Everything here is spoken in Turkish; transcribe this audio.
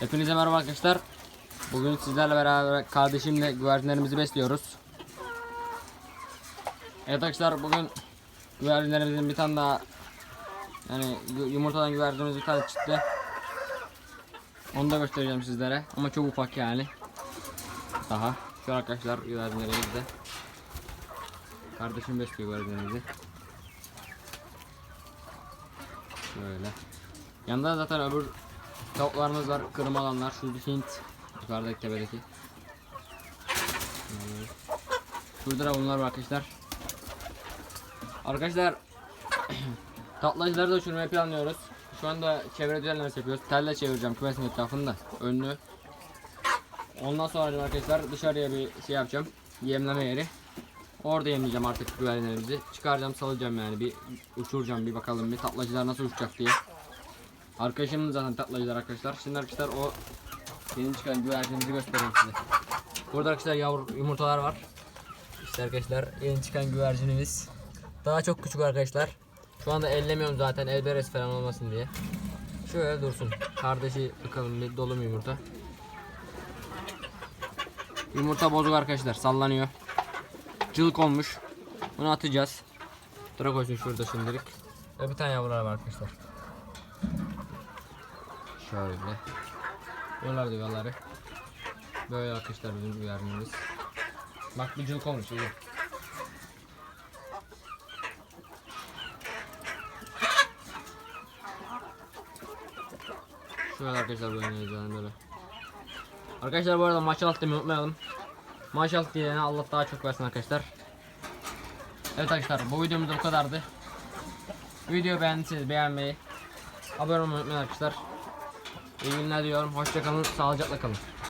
Hepinize merhaba arkadaşlar. Bugün sizlerle beraber kardeşimle güvercinlerimizi besliyoruz. Evet arkadaşlar bugün güvercinlerimizin bir tane daha yani yu- yumurtadan güvercinimiz bir tane çıktı. Onu da göstereceğim sizlere ama çok ufak yani. Daha. Şu arkadaşlar güvercinlerimiz de. Kardeşim besliyor güvercinlerimizi. Şöyle. Yanında zaten öbür Tavuklarımız var, kırma alanlar, şu Hint, yukarıdaki tepedeki. Şurada da bunlar var arkadaşlar. Arkadaşlar, tatlacıları da uçurmayı planlıyoruz. Şu anda çevre düzenlemesi yapıyoruz. Telle çevireceğim kümesin etrafında, önünü. Ondan sonra arkadaşlar dışarıya bir şey yapacağım, yemleme yeri. Orada yemleyeceğim artık güvercinlerimizi. Çıkaracağım, salacağım yani bir uçuracağım bir bakalım bir tatlacılar nasıl uçacak diye. Arkadaşımın zaten tatlacılar arkadaşlar. Şimdi arkadaşlar o yeni çıkan güvercinimizi göstereyim size. Burada arkadaşlar yavru yumurtalar var. İşte arkadaşlar yeni çıkan güvercinimiz. Daha çok küçük arkadaşlar. Şu anda ellemiyorum zaten el beresi falan olmasın diye. Şöyle dursun. Kardeşi bakalım bir dolu mu yumurta. Yumurta bozuk arkadaşlar sallanıyor. Cılık olmuş. Bunu atacağız. Dur koysun şurada şimdilik. Ve bir tane yavrular var arkadaşlar. Şöyle. Buralar diyorları. Böyle arkadaşlar bizim güvercinimiz. Bak bir cılk olmuş iyi. Şöyle arkadaşlar böyle yani böyle. Arkadaşlar bu arada maşallah demeyi unutmayalım. Maşallah diyene Allah daha çok versin arkadaşlar. Evet arkadaşlar bu videomuz da bu kadardı. Videoyu beğendiyseniz beğenmeyi, abone olmayı unutmayın arkadaşlar. İyi günler diyorum. Hoşçakalın. Sağlıcakla kalın.